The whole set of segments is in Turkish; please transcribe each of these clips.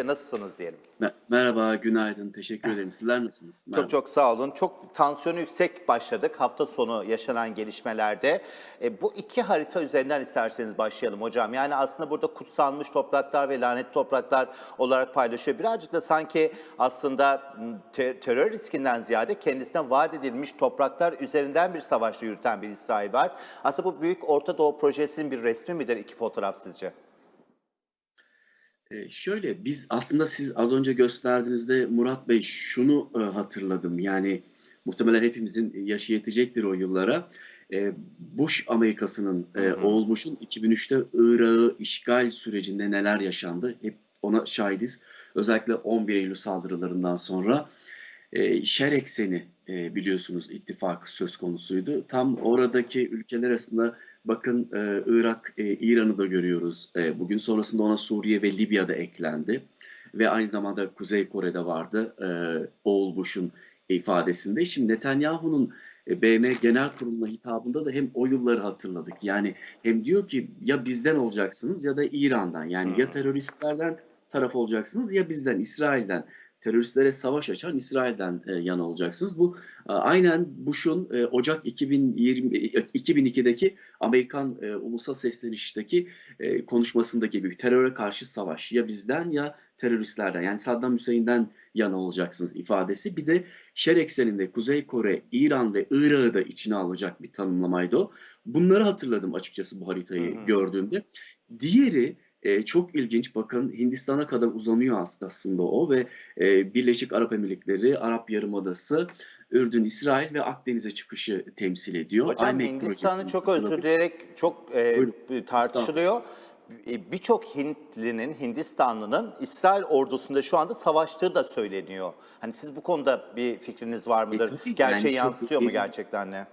Öncelikle nasılsınız diyelim. Me- Merhaba, günaydın. Teşekkür ederim. Sizler nasılsınız? Merhaba. Çok çok sağ olun. Çok tansiyonu yüksek başladık hafta sonu yaşanan gelişmelerde. E, bu iki harita üzerinden isterseniz başlayalım hocam. Yani aslında burada kutsanmış topraklar ve lanet topraklar olarak paylaşıyor. Birazcık da sanki aslında m, te- terör riskinden ziyade kendisine vaat edilmiş topraklar üzerinden bir savaşla yürüten bir İsrail var. Aslında bu büyük Orta Doğu projesinin bir resmi midir iki fotoğraf sizce? Ee, şöyle, biz aslında siz az önce gösterdiğinizde Murat Bey şunu e, hatırladım. Yani muhtemelen hepimizin yaşı yetecektir o yıllara. Ee, Bush Amerikası'nın, e, oğul Bush'un 2003'te Irak'ı işgal sürecinde neler yaşandı? Hep ona şahidiz. Özellikle 11 Eylül saldırılarından sonra. E, şer ekseni e, biliyorsunuz ittifak söz konusuydu. Tam oradaki ülkeler arasında bakın e, Irak, e, İran'ı da görüyoruz. E, bugün sonrasında ona Suriye ve Libya da eklendi. Ve aynı zamanda Kuzey Kore'de vardı e, oğul Bush'un ifadesinde. Şimdi Netanyahu'nun e, BM Genel Kurulu'na hitabında da hem o yılları hatırladık. Yani hem diyor ki ya bizden olacaksınız ya da İran'dan. Yani Hı ya teröristlerden taraf olacaksınız ya bizden, İsrail'den teröristlere savaş açan İsrail'den e, yana olacaksınız. Bu e, aynen Bush'un e, Ocak 2020 e, 2002'deki Amerikan e, ulusal seslenişteki e, konuşmasındaki bir teröre karşı savaş ya bizden ya teröristlerden yani Saddam Hüseyin'den yana olacaksınız ifadesi. Bir de şer ekseninde Kuzey Kore, İran ve Irak'ı da içine alacak bir tanımlamaydı o. Bunları hatırladım açıkçası bu haritayı hı. gördüğümde. Diğeri e, çok ilginç bakın Hindistan'a kadar uzanıyor as- aslında o ve e, Birleşik Arap Emirlikleri, Arap Yarımadası, Ürdün, İsrail ve Akdeniz'e çıkışı temsil ediyor. Hocam Hindistan'ı çok özür dileyerek çok e, Buyurun. tartışılıyor. E, Birçok Hintlinin, Hindistanlı'nın İsrail ordusunda şu anda savaştığı da söyleniyor. Hani siz bu konuda bir fikriniz var mıdır? tabii ki, Gerçeği yani çok yansıtıyor mu derin- gerçekten ne?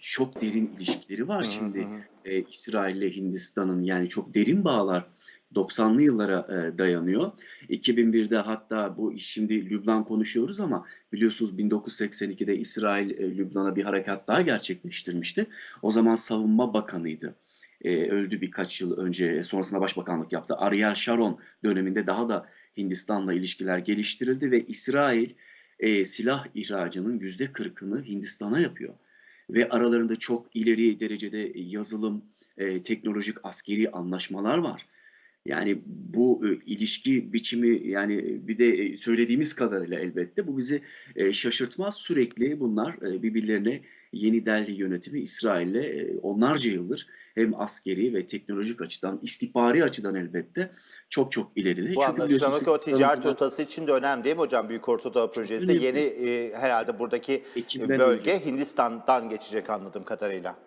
Çok derin ilişkileri var şimdi e, İsrail ile Hindistan'ın yani çok derin bağlar 90'lı yıllara e, dayanıyor. 2001'de hatta bu şimdi Lübnan konuşuyoruz ama biliyorsunuz 1982'de İsrail e, Lübnan'a bir harekat daha gerçekleştirmişti. O zaman savunma bakanıydı. E, öldü birkaç yıl önce sonrasında başbakanlık yaptı. Ariel Sharon döneminde daha da Hindistan'la ilişkiler geliştirildi ve İsrail e, silah ihracının yüzde kırkını Hindistan'a yapıyor ve aralarında çok ileri derecede yazılım, e, teknolojik askeri anlaşmalar var. Yani bu e, ilişki biçimi yani bir de e, söylediğimiz kadarıyla elbette bu bizi e, şaşırtmaz. Sürekli bunlar e, birbirlerine Yeni Delhi yönetimi İsrail'le e, onlarca yıldır hem askeri ve teknolojik açıdan, istihbari açıdan elbette çok çok ileride. Bu Çünkü anlaşılan o ticaret buna- rotası için de önemli değil mi hocam? Büyük Ortadoğu Projesi'nde önemli. yeni e, herhalde buradaki Ekim'den bölge önce. Hindistan'dan geçecek anladığım kadarıyla.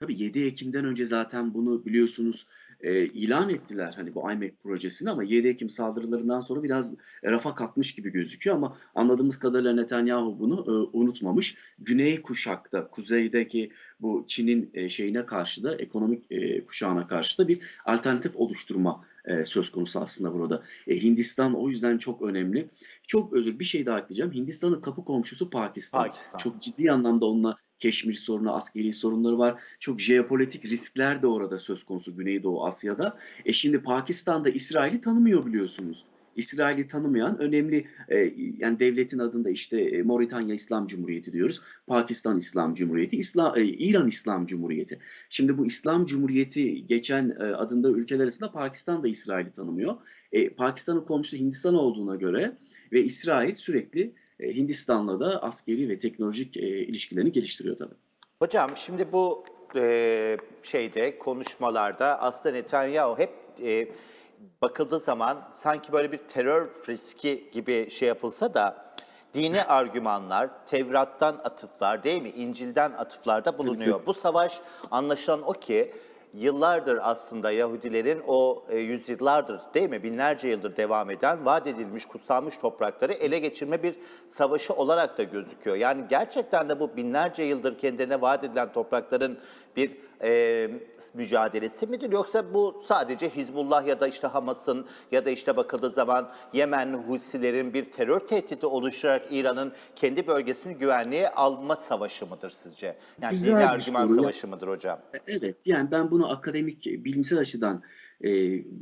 Tabii 7 Ekim'den önce zaten bunu biliyorsunuz e, ilan ettiler hani bu IMEC projesini ama 7 Ekim saldırılarından sonra biraz rafa kalkmış gibi gözüküyor ama anladığımız kadarıyla Netanyahu bunu e, unutmamış. Güney kuşakta, kuzeydeki bu Çin'in e, şeyine karşı da ekonomik e, kuşağına karşı da bir alternatif oluşturma e, söz konusu aslında burada. E, Hindistan o yüzden çok önemli. Çok özür bir şey daha ekleyeceğim. Hindistan'ın kapı komşusu Pakistan. Pakistan. Çok ciddi anlamda onunla Keşmir sorunu, askeri sorunları var. Çok jeopolitik riskler de orada söz konusu Güneydoğu Asya'da. E şimdi Pakistan'da İsrail'i tanımıyor biliyorsunuz. İsrail'i tanımayan önemli e, yani devletin adında işte e, Moritanya İslam Cumhuriyeti diyoruz. Pakistan İslam Cumhuriyeti, İslam, e, İran İslam Cumhuriyeti. Şimdi bu İslam Cumhuriyeti geçen e, adında ülkeler arasında Pakistan da İsrail'i tanımıyor. E, Pakistan'ın komşusu Hindistan olduğuna göre ve İsrail sürekli e, Hindistan'la da askeri ve teknolojik e, ilişkilerini geliştiriyor tabii. Hocam şimdi bu e, şeyde konuşmalarda aslında Netanyahu hep e, bakıldığı zaman sanki böyle bir terör riski gibi şey yapılsa da dini argümanlar, Tevrat'tan atıflar değil mi? İncil'den atıflarda bulunuyor. Bu savaş anlaşılan o ki yıllardır aslında Yahudilerin o e, yüzyıllardır değil mi binlerce yıldır devam eden vaat edilmiş kutsanmış toprakları ele geçirme bir savaşı olarak da gözüküyor. Yani gerçekten de bu binlerce yıldır kendine vaat edilen toprakların bir e, mücadelesi midir yoksa bu sadece Hizbullah ya da işte Hamas'ın ya da işte bakıldığı zaman Yemen Husilerin bir terör tehdidi oluşturarak İran'ın kendi bölgesini güvenliğe alma savaşı mıdır sizce? Yani Güzel bir argüman soru. savaşı mıdır hocam? Evet, yani ben bunu akademik, bilimsel açıdan e,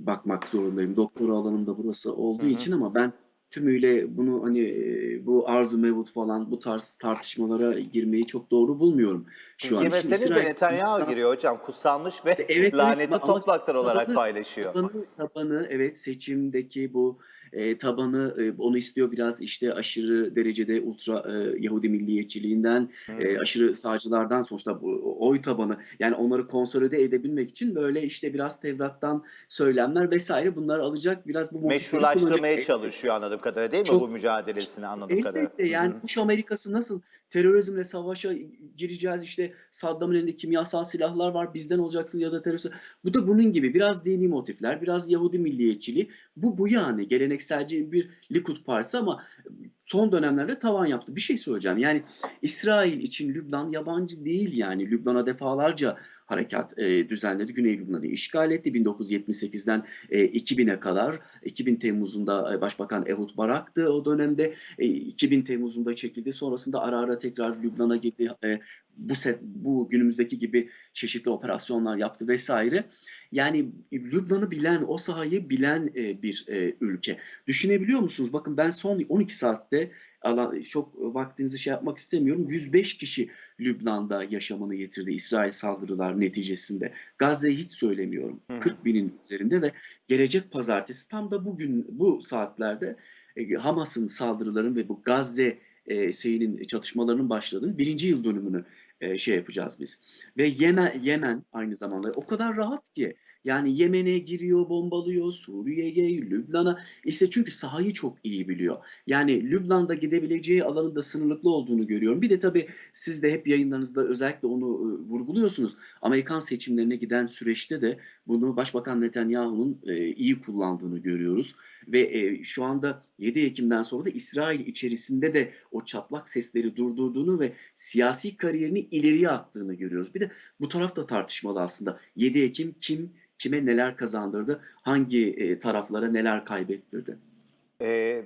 bakmak zorundayım. Doktora alanımda burası olduğu için ama ben tümüyle bunu hani e, bu arzu mevut falan bu tarz tartışmalara girmeyi çok doğru bulmuyorum şu an. Girmeseniz de İsrail- Netanyahu giriyor hocam. Kutsanmış ve Evet, evet, laneti ama topraklar olarak tabanı- paylaşıyor. Tabanı, tabanı evet seçimdeki bu e, tabanı e, onu istiyor biraz işte aşırı derecede ultra e, Yahudi milliyetçiliğinden e, aşırı sağcılardan sonuçta bu oy tabanı. Yani onları konsolide edebilmek için böyle işte biraz Tevrat'tan söylemler vesaire bunları alacak biraz bu Meşrulaştırmaya çalışıyor anladığım kadarıyla değil mi Çok- bu mücadelesini anladığım kadarıyla? Elbette yani Bush Amerikası nasıl terörizmle savaşa gireceğiz işte Saddam'ın elinde kimyasal silahlar var bizden olacaksınız ya da terörist. Bu da bunun gibi biraz dini motifler biraz Yahudi milliyetçiliği. Bu bu yani gelenekselci bir Likud partisi ama son dönemlerde tavan yaptı. Bir şey söyleyeceğim yani İsrail için Lübnan yabancı değil yani Lübnan'a defalarca harekat e, düzenledi. Güney Lübnan'ı işgal etti 1978'den e, 2000'e kadar. 2000 Temmuz'unda e, Başbakan Ehud Barak'tı o dönemde. E, 2000 Temmuz'unda çekildi. Sonrasında ara ara tekrar Lübnan'a girdi. E, bu set, bu günümüzdeki gibi çeşitli operasyonlar yaptı vesaire. Yani Lübnan'ı bilen, o sahayı bilen e, bir e, ülke. Düşünebiliyor musunuz? Bakın ben son 12 saatte alan, çok vaktinizi şey yapmak istemiyorum. 105 kişi Lübnan'da yaşamını yitirdi İsrail saldırılar neticesinde. Gazze'yi hiç söylemiyorum. Hı hı. 40 binin üzerinde ve gelecek pazartesi tam da bugün bu saatlerde e, Hamas'ın saldırıların ve bu Gazze e, şeyinin çatışmalarının başladığını birinci yıl dönümünü e, şey yapacağız biz. Ve Yemen, Yemen aynı zamanda o kadar rahat ki yani Yemen'e giriyor, bombalıyor, Suriye'ye, Lübnan'a. İşte çünkü sahayı çok iyi biliyor. Yani Lübnan'da gidebileceği alanın da sınırlıklı olduğunu görüyorum. Bir de tabii siz de hep yayınlarınızda özellikle onu e, vurguluyorsunuz. Amerikan seçimlerine giden süreçte de bunu Başbakan Netanyahu'nun e, iyi kullandığını görüyoruz. Ve şu anda 7 Ekim'den sonra da İsrail içerisinde de o çatlak sesleri durdurduğunu ve siyasi kariyerini ileriye attığını görüyoruz. Bir de bu taraf da tartışmalı aslında. 7 Ekim kim kime neler kazandırdı, hangi e, taraflara neler kaybettirdi? Ee,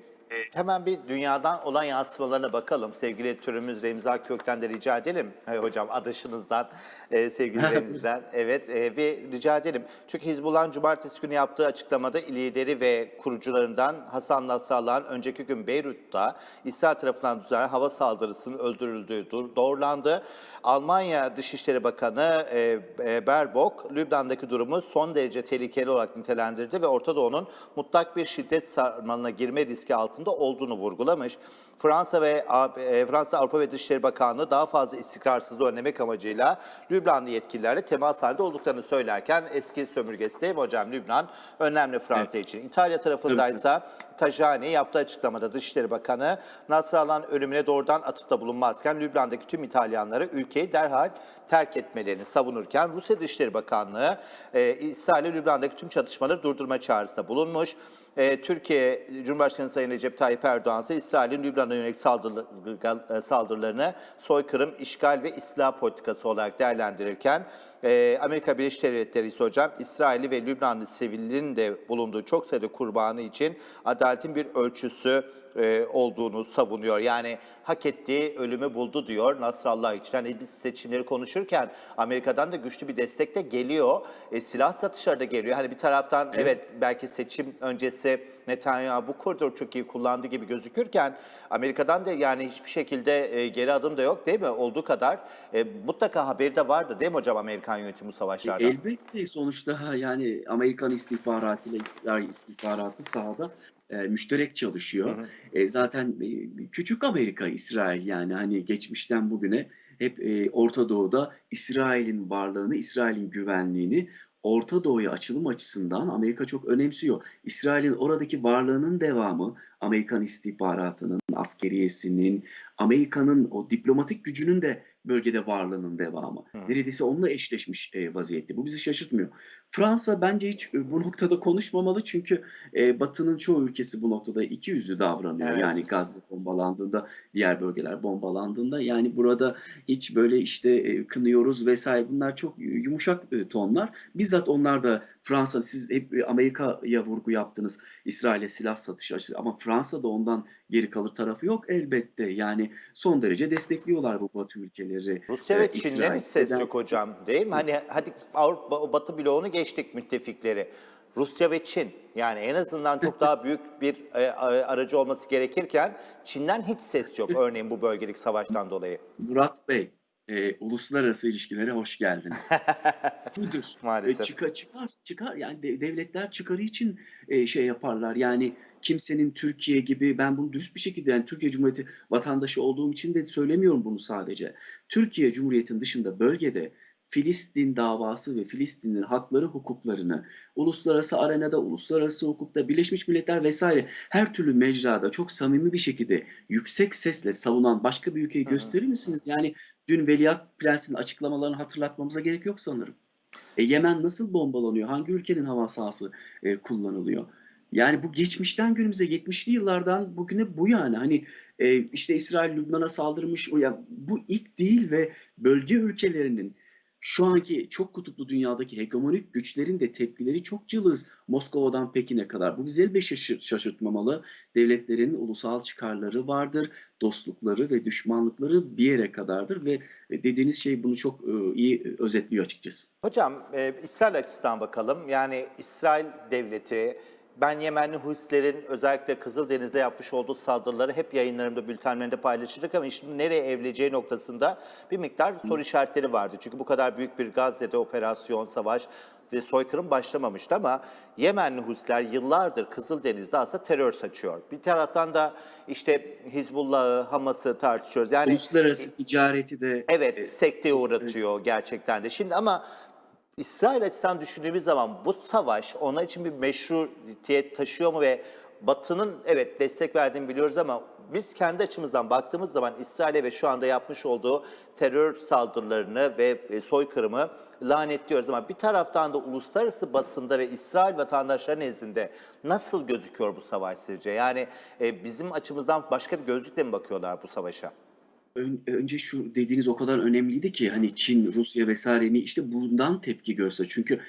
hemen bir dünyadan olan yansımalarına bakalım. Sevgili editörümüz Remza Kökten de rica edelim. Hey, hocam adışınızdan, e, sevgili Remzi'den. Evet, e, bir rica edelim. Çünkü Hizbullah'ın cumartesi günü yaptığı açıklamada lideri ve kurucularından Hasan Nasrallah'ın önceki gün Beyrut'ta İsrail tarafından düzenlenen hava saldırısının öldürüldüğü doğrulandı. Almanya Dışişleri Bakanı e, e, Baerbock, Lübnan'daki durumu son derece tehlikeli olarak nitelendirdi ve Orta Doğu'nun mutlak bir şiddet sarmalına girme riski altında olduğunu vurgulamış. Fransa ve e, Fransa Avrupa ve Dışişleri Bakanlığı daha fazla istikrarsızlığı önlemek amacıyla Lübnanlı yetkililerle temas halinde olduklarını söylerken eski sömürgesi değil mi hocam Lübnan önemli Fransa için. İtalya tarafındaysa Tajani yaptığı açıklamada Dışişleri Bakanı Nasrallah'ın ölümüne doğrudan atıfta bulunmazken Lübnan'daki tüm İtalyanları ülkeyi derhal terk etmelerini savunurken Rusya Dışişleri Bakanlığı e, İsrail'e Lübnan'daki tüm çatışmaları durdurma çağrısında bulunmuş. E, Türkiye Cumhurbaşkanı Sayın Recep Tayyip Erdoğan ise İsrail'in Lübnan'a yönelik e, saldırılarını soykırım, işgal ve istila politikası olarak değerlendirirken e, Amerika Birleşik Devletleri ise hocam İsrail'i ve Lübnanlı sivilin de bulunduğu çok sayıda kurbanı için adaletin bir ölçüsü e, olduğunu savunuyor. Yani hak ettiği ölümü buldu diyor Nasrallah için. Hani biz seçimleri konuşurken Amerika'dan da güçlü bir destek de geliyor. E, silah satışları da geliyor. Hani bir taraftan evet, belki seçim öncesi Netanyahu bu koridoru çok iyi kullandı gibi gözükürken Amerika'dan da yani hiçbir şekilde e, geri adım da yok değil mi? Olduğu kadar e, mutlaka haberi de vardı değil mi hocam Amerikan yönetimi bu savaşlardan? Elbette sonuçta yani Amerikan istihbaratı ile İsrail istihbaratı sahada e, müşterek çalışıyor. E, zaten e, küçük Amerika İsrail yani hani geçmişten bugüne hep e, Orta Doğu'da İsrail'in varlığını, İsrail'in güvenliğini Orta Doğu'ya açılım açısından Amerika çok önemsiyor. İsrail'in oradaki varlığının devamı, Amerikan istihbaratının, askeriyesinin, Amerika'nın o diplomatik gücünün de bölgede varlığının devamı. Neredeyse onunla eşleşmiş e, vaziyette. Bu bizi şaşırtmıyor. Fransa bence hiç e, bu noktada konuşmamalı çünkü e, Batı'nın çoğu ülkesi bu noktada iki yüzlü davranıyor. Evet. Yani Gazze bombalandığında, diğer bölgeler bombalandığında yani burada hiç böyle işte e, kınıyoruz vesaire bunlar çok yumuşak e, tonlar. Bizzat onlar da Fransa siz hep e, Amerika'ya vurgu yaptınız. İsrail'e silah satışı açtı ama Fransa'da ondan geri kalır tarafı yok elbette. Yani son derece destekliyorlar bu Batı ülkeleri. Rusya ve e, Çin'den hiç ses yok hocam değil mi? Hani hadi Avrupa Batı bloğunu geçtik müttefikleri. Rusya ve Çin yani en azından çok daha büyük bir e, aracı olması gerekirken Çin'den hiç ses yok örneğin bu bölgelik savaştan dolayı. Murat Bey, e, uluslararası ilişkilere hoş geldiniz. Budur. Maalesef. E, çıkar, çıkar, çıkar. Yani de- devletler çıkarı için e, şey yaparlar. Yani kimsenin Türkiye gibi, ben bunu dürüst bir şekilde, yani Türkiye Cumhuriyeti vatandaşı olduğum için de söylemiyorum bunu sadece. Türkiye Cumhuriyeti'nin dışında bölgede Filistin davası ve Filistin'in hakları, hukuklarını uluslararası arenada, uluslararası hukukta, Birleşmiş Milletler vesaire her türlü mecrada çok samimi bir şekilde yüksek sesle savunan başka bir ülkeyi gösterir misiniz? Yani dün Veliaht Prens'in açıklamalarını hatırlatmamıza gerek yok sanırım. E, Yemen nasıl bombalanıyor? Hangi ülkenin hava sahası e, kullanılıyor? Yani bu geçmişten günümüze 70'li yıllardan bugüne bu yani hani e, işte İsrail Lübnan'a saldırmış o bu ilk değil ve bölge ülkelerinin şu anki çok kutuplu dünyadaki hegemonik güçlerin de tepkileri çok cılız Moskova'dan Pekin'e kadar. Bu bizi elbette şaşır- şaşırtmamalı. Devletlerin ulusal çıkarları vardır, dostlukları ve düşmanlıkları bir yere kadardır ve e, dediğiniz şey bunu çok e, iyi özetliyor açıkçası. Hocam e, İsrail açısından bakalım. Yani İsrail devleti ben Yemenli Husilerin özellikle Kızıldeniz'de yapmış olduğu saldırıları hep yayınlarımda, bültenlerimde paylaşırdık ama şimdi nereye evrileceği noktasında bir miktar soru işaretleri vardı. Çünkü bu kadar büyük bir Gazze'de operasyon, savaş ve soykırım başlamamıştı ama Yemenli Husiler yıllardır Kızıldeniz'de aslında terör saçıyor. Bir taraftan da işte Hizbullah'ı, Hamas'ı tartışıyoruz. Yani Uluslararası ticareti de Evet, sekteye uğratıyor gerçekten de. Şimdi ama İsrail açısından düşündüğümüz zaman bu savaş ona için bir meşruiyet taşıyor mu ve Batı'nın evet destek verdiğini biliyoruz ama biz kendi açımızdan baktığımız zaman İsrail'e ve şu anda yapmış olduğu terör saldırılarını ve e, soykırımı lanetliyoruz ama bir taraftan da uluslararası basında ve İsrail vatandaşları nezdinde nasıl gözüküyor bu savaş sizce? Yani e, bizim açımızdan başka bir gözlükle mi bakıyorlar bu savaşa? Ön- önce şu dediğiniz o kadar önemliydi ki hani Çin, Rusya vesairenin işte bundan tepki görse. Çünkü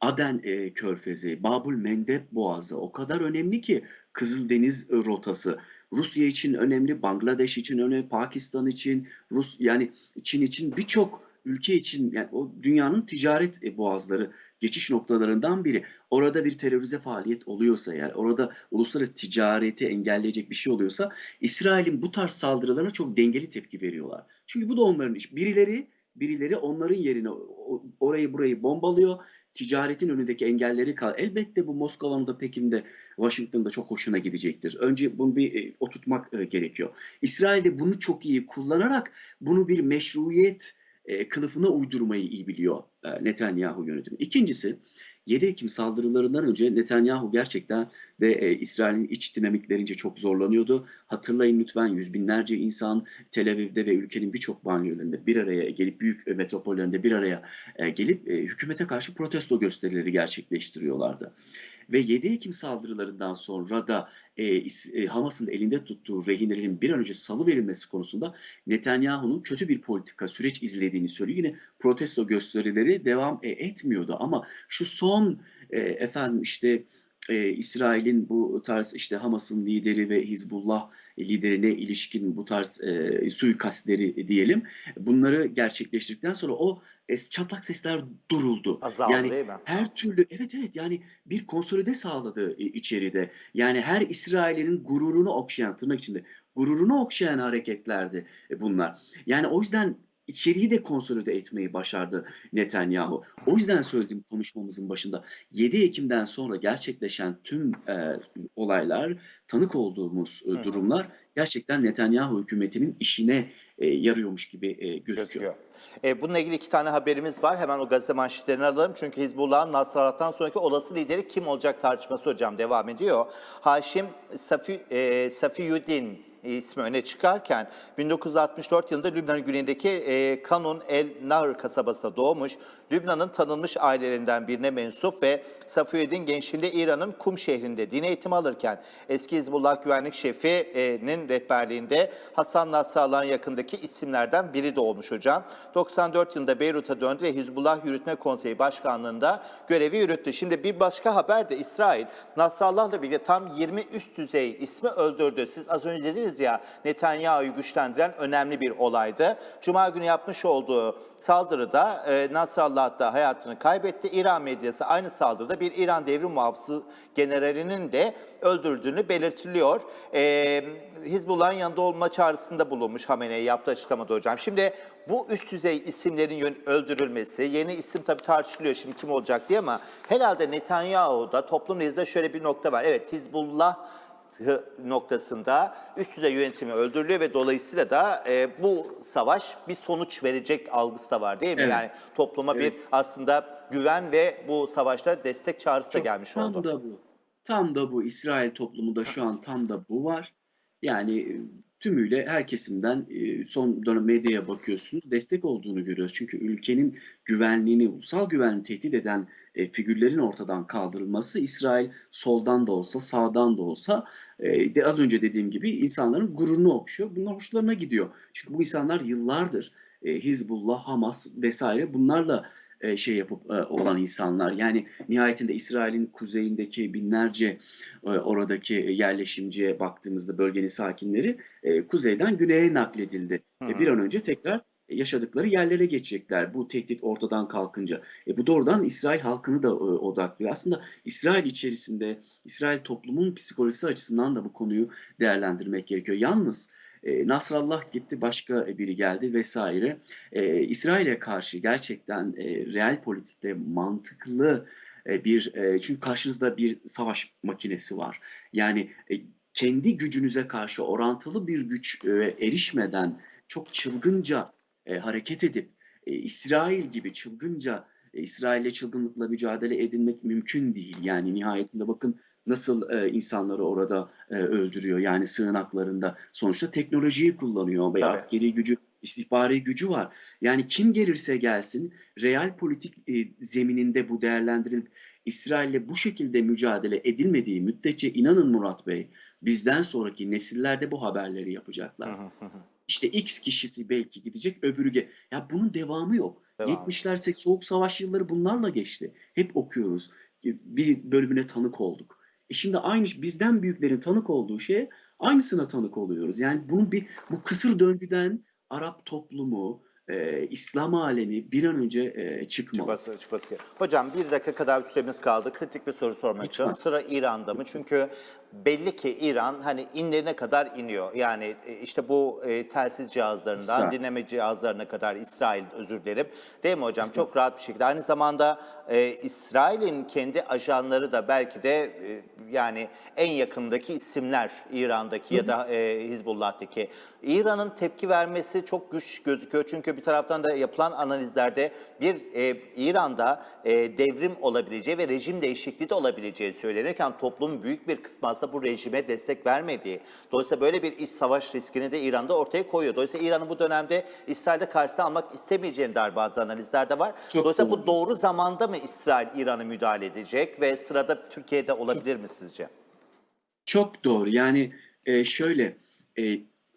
Aden e, Körfezi, Babül Mendeb Boğazı o kadar önemli ki Kızıldeniz rotası. Rusya için önemli, Bangladeş için önemli, Pakistan için, Rus yani Çin için birçok ülke için yani o dünyanın ticaret e, boğazları geçiş noktalarından biri. Orada bir terörize faaliyet oluyorsa eğer, orada uluslararası ticareti engelleyecek bir şey oluyorsa İsrail'in bu tarz saldırılarına çok dengeli tepki veriyorlar. Çünkü bu da onların iş. Birileri birileri onların yerine orayı burayı bombalıyor. Ticaretin önündeki engelleri kal. Elbette bu Moskova'nın da Pekin'de, Washington'da çok hoşuna gidecektir. Önce bunu bir e, oturtmak e, gerekiyor. İsrail de bunu çok iyi kullanarak bunu bir meşruiyet e, kılıfına uydurmayı iyi biliyor e, Netanyahu yönetimi. İkincisi 7 Ekim saldırılarından önce Netanyahu gerçekten ve e, İsrail'in iç dinamiklerince çok zorlanıyordu. Hatırlayın lütfen yüz binlerce insan Tel Aviv'de ve ülkenin birçok banliyölerinde bir araya gelip büyük metropollerinde bir araya e, gelip e, hükümete karşı protesto gösterileri gerçekleştiriyorlardı. Ve 7 Ekim saldırılarından sonra da e, e, Hamas'ın elinde tuttuğu rehinelerin bir an önce salı verilmesi konusunda Netanyahu'nun kötü bir politika süreç izlediğini söylüyor. Yine protesto gösterileri devam e, etmiyordu ama şu son e, efendim işte e, İsrail'in bu tarz işte Hamas'ın lideri ve Hizbullah liderine ilişkin bu tarz e, suikastleri diyelim bunları gerçekleştirdikten sonra o e, çatlak sesler duruldu. Azaldı yani değil mi? her türlü evet evet yani bir konsolide sağladı içeride. Yani her İsrail'in gururunu okşayan tırnak içinde gururunu okşayan hareketlerdi e, bunlar. Yani o yüzden içeriği de konsolide etmeyi başardı Netanyahu. O yüzden söylediğim konuşmamızın başında 7 Ekim'den sonra gerçekleşen tüm e, olaylar, tanık olduğumuz e, durumlar gerçekten Netanyahu hükümetinin işine e, yarıyormuş gibi e, gözüküyor. gözüküyor. E, bununla ilgili iki tane haberimiz var. Hemen o gazete manşetlerini alalım. Çünkü Hizbullah'ın Nasrallah'tan sonraki olası lideri kim olacak tartışması hocam devam ediyor. Haşim Safi, e, Safiyuddin ismi öne çıkarken 1964 yılında Lübnan'ın güneyindeki e, Kanun El Nahr kasabasında doğmuş. Lübnan'ın tanınmış ailelerinden birine mensup ve Safiyedin gençliğinde İran'ın Kum şehrinde din eğitimi alırken eski Hizbullah güvenlik şefinin rehberliğinde Hasan Nasrallah'ın yakındaki isimlerden biri de olmuş hocam. 94 yılında Beyrut'a döndü ve Hizbullah Yürütme Konseyi Başkanlığı'nda görevi yürüttü. Şimdi bir başka haber de İsrail Nasrallah'la birlikte tam 20 üst düzey ismi öldürdü. Siz az önce dediniz ya Netanyahu'yu güçlendiren önemli bir olaydı. Cuma günü yapmış olduğu saldırıda e, Nasrallah da hayatını kaybetti. İran medyası aynı saldırıda bir İran devrim muhafızı generalinin de öldürdüğünü belirtiliyor. E, Hizbullah'ın yanında olma çağrısında bulunmuş Hamenei yaptığı açıklamada hocam. Şimdi bu üst düzey isimlerin öldürülmesi, yeni isim tabii tartışılıyor şimdi kim olacak diye ama herhalde Netanyahu'da toplum nezdinde şöyle bir nokta var. Evet Hizbullah noktasında üst düzey yönetimi öldürülüyor ve dolayısıyla da e, bu savaş bir sonuç verecek algısı da var değil mi? Evet. Yani topluma bir Evet. aslında güven ve bu savaşta destek çağrısı da gelmiş tam oldu. da bu. Tam da bu İsrail toplumunda şu an tam da bu var. Yani tümüyle her kesimden e, son dönem medyaya bakıyorsunuz destek olduğunu görüyoruz. Çünkü ülkenin güvenliğini, ulusal güvenliğini tehdit eden e, figürlerin ortadan kaldırılması İsrail soldan da olsa sağdan da olsa e, de az önce dediğim gibi insanların gururunu okşuyor. Bunlar hoşlarına gidiyor. Çünkü bu insanlar yıllardır Hizbullah, Hamas vesaire bunlarla e, şey yapıp e, olan insanlar. Yani nihayetinde İsrail'in kuzeyindeki binlerce e, oradaki yerleşimciye baktığımızda bölgenin sakinleri kuzeyden güneye nakledildi. E, bir an önce tekrar yaşadıkları yerlere geçecekler bu tehdit ortadan kalkınca. E, bu doğrudan İsrail halkını da e, odaklıyor. Aslında İsrail içerisinde İsrail toplumun psikolojisi açısından da bu konuyu değerlendirmek gerekiyor. Yalnız e, Nasrallah gitti, başka biri geldi vesaire. E, İsrail'e karşı gerçekten e, real politikte mantıklı bir çünkü karşınızda bir savaş makinesi var. Yani kendi gücünüze karşı orantılı bir güç erişmeden çok çılgınca hareket edip İsrail gibi çılgınca e, İsrail'le çılgınlıkla mücadele edilmek mümkün değil. Yani nihayetinde bakın nasıl e, insanları orada e, öldürüyor. Yani sığınaklarında sonuçta teknolojiyi kullanıyor ve Tabii. askeri gücü, istihbari gücü var. Yani kim gelirse gelsin real politik e, zemininde bu değerlendirilip İsrail'le bu şekilde mücadele edilmediği müddetçe inanın Murat Bey bizden sonraki nesillerde bu haberleri yapacaklar. İşte X kişisi belki gidecek öbürü ge- Ya bunun devamı yok. Devamı. 70'ler sek- soğuk savaş yılları bunlarla geçti. Hep okuyoruz. Bir bölümüne tanık olduk. E şimdi aynı bizden büyüklerin tanık olduğu şeye aynısına tanık oluyoruz. Yani bunun bir bu kısır döngüden Arap toplumu, e, İslam alemi bir an önce e, çıkmalı. Çıkması, çıkması. Hocam bir dakika kadar bir süremiz kaldı. Kritik bir soru sormak Lütfen. istiyorum. Sıra İran'da mı? Çünkü belli ki İran hani inlerine kadar iniyor. Yani e, işte bu e, telsiz cihazlarından İsrail. dinleme cihazlarına kadar İsrail özür dilerim. Değil mi hocam? Çok rahat bir şekilde. Aynı zamanda e, İsrail'in kendi ajanları da belki de e, yani en yakındaki isimler İran'daki ya da e, Hizbullah'taki. İran'ın tepki vermesi çok güç gözüküyor. Çünkü bir taraftan da yapılan analizlerde bir e, İran'da e, devrim olabileceği ve rejim değişikliği de olabileceği söylenirken toplumun büyük bir kısmı aslında bu rejime destek vermediği. Dolayısıyla böyle bir iç savaş riskini de İran'da ortaya koyuyor. Dolayısıyla İran'ın bu dönemde İsrail'de karşısına almak istemeyeceğine dair bazı analizler de var. Çok Dolayısıyla bu doğru. doğru zamanda mı İsrail İran'a müdahale edecek ve sırada Türkiye'de olabilir mi sizce? Çok doğru. Yani e, şöyle, e,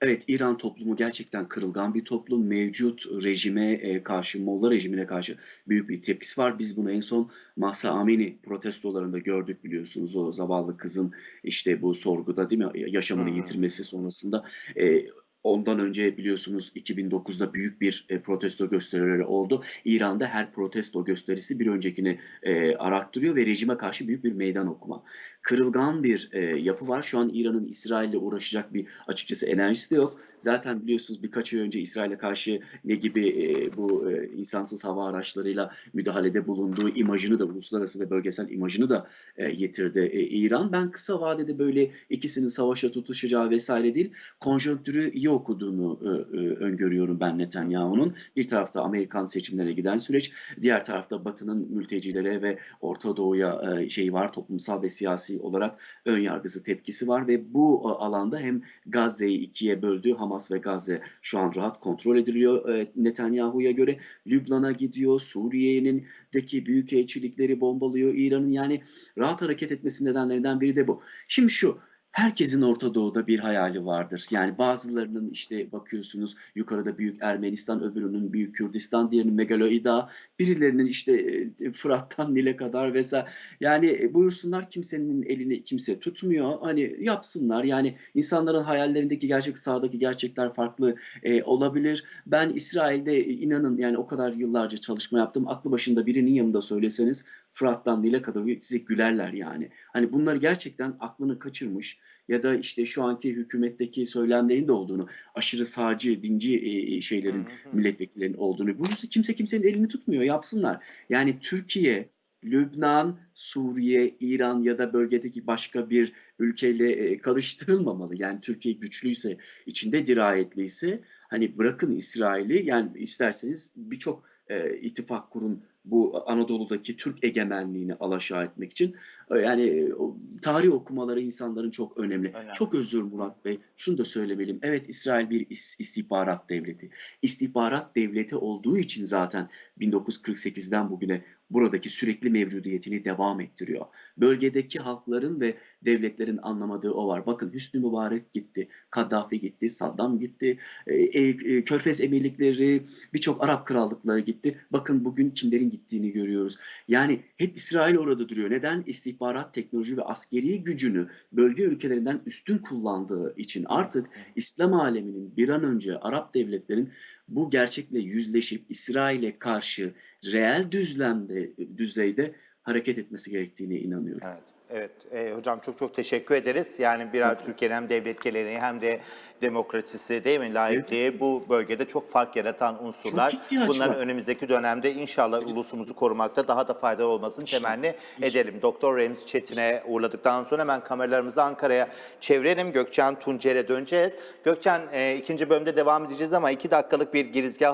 evet İran toplumu gerçekten kırılgan bir toplum. Mevcut rejime e, karşı, Molla rejimine karşı büyük bir tepkisi var. Biz bunu en son Mahsa Amini protestolarında gördük biliyorsunuz. O zavallı kızın işte bu sorguda değil mi yaşamını hı. yitirmesi sonrasında. E, Ondan önce biliyorsunuz 2009'da büyük bir e, protesto gösterileri oldu. İran'da her protesto gösterisi bir öncekini e, arattırıyor ve rejime karşı büyük bir meydan okuma. Kırılgan bir e, yapı var. Şu an İran'ın İsrail'le uğraşacak bir açıkçası enerjisi de yok. Zaten biliyorsunuz birkaç ay önce İsrail'e karşı ne gibi e, bu e, insansız hava araçlarıyla müdahalede bulunduğu imajını da uluslararası ve bölgesel imajını da e, yitirdi e, İran. Ben kısa vadede böyle ikisinin savaşa tutuşacağı vesaire değil, konjonktürü iyi okuduğunu e, e, öngörüyorum ben Netanyahu'nun. Bir tarafta Amerikan seçimlerine giden süreç, diğer tarafta Batı'nın mültecilere ve Orta Doğu'ya e, şeyi var, toplumsal ve siyasi olarak ön yargısı, tepkisi var ve bu e, alanda hem Gazze'yi ikiye böldü, Hamas ve Gazze şu an rahat kontrol ediliyor Netanyahu'ya göre. Lübnan'a gidiyor, Suriye'nin deki büyük elçilikleri bombalıyor, İran'ın yani rahat hareket etmesi nedenlerinden biri de bu. Şimdi şu, herkesin Orta Doğu'da bir hayali vardır. Yani bazılarının işte bakıyorsunuz yukarıda Büyük Ermenistan, öbürünün Büyük Kürdistan, diğerinin Megaloida, birilerinin işte e, Fırat'tan Nil'e kadar vesaire. Yani e, buyursunlar kimsenin elini kimse tutmuyor. Hani yapsınlar. Yani insanların hayallerindeki gerçek sahadaki gerçekler farklı e, olabilir. Ben İsrail'de e, inanın yani o kadar yıllarca çalışma yaptım. Aklı başında birinin yanında söyleseniz Fırat'tan Nil'e kadar size gülerler yani. Hani bunları gerçekten aklını kaçırmış ya da işte şu anki hükümetteki söylemlerin de olduğunu, aşırı sağcı, dinci e, şeylerin, milletvekillerinin olduğunu. Bu yüzden kimse kimsenin elini tutmuyor, yapsınlar. Yani Türkiye, Lübnan, Suriye, İran ya da bölgedeki başka bir ülkeyle e, karıştırılmamalı. Yani Türkiye güçlüyse, içinde dirayetliyse hani bırakın İsrail'i yani isterseniz birçok e, ittifak kurun bu Anadolu'daki Türk egemenliğini alaşağı etmek için. E, Yani e, tarih okumaları insanların çok önemli. Önemli. Çok özür Murat Bey. Şunu da söylemeliyim. Evet İsrail bir is- istihbarat devleti. İstihbarat devleti olduğu için zaten 1948'den bugüne buradaki sürekli mevcudiyetini devam ettiriyor. Bölgedeki halkların ve devletlerin anlamadığı o var. Bakın Hüsnü Mübarek gitti, Kaddafi gitti, Saddam gitti, e, e, Körfez Emirlikleri, birçok Arap krallıkları gitti. Bakın bugün kimlerin gittiğini görüyoruz. Yani hep İsrail orada duruyor. Neden? İstihbarat, teknoloji ve askeri gücünü bölge ülkelerinden üstün kullandığı için artık İslam aleminin bir an önce Arap devletlerin bu gerçekle yüzleşip İsrail'e karşı reel düzlemde düzeyde hareket etmesi gerektiğine inanıyorum. Evet. Evet e, hocam çok çok teşekkür ederiz. Yani birer Türkiye'nin hem devlet geleneği hem de demokrasisi değil mi laikliği bu bölgede çok fark yaratan unsurlar. Bunların var. önümüzdeki dönemde inşallah ulusumuzu korumakta daha da faydalı olmasını temenni edelim. Doktor Remzi Çetin'e uğurladıktan sonra hemen kameralarımızı Ankara'ya çevirelim. Gökçen Tuncer'e döneceğiz. Gökçen e, ikinci bölümde devam edeceğiz ama iki dakikalık bir girizgah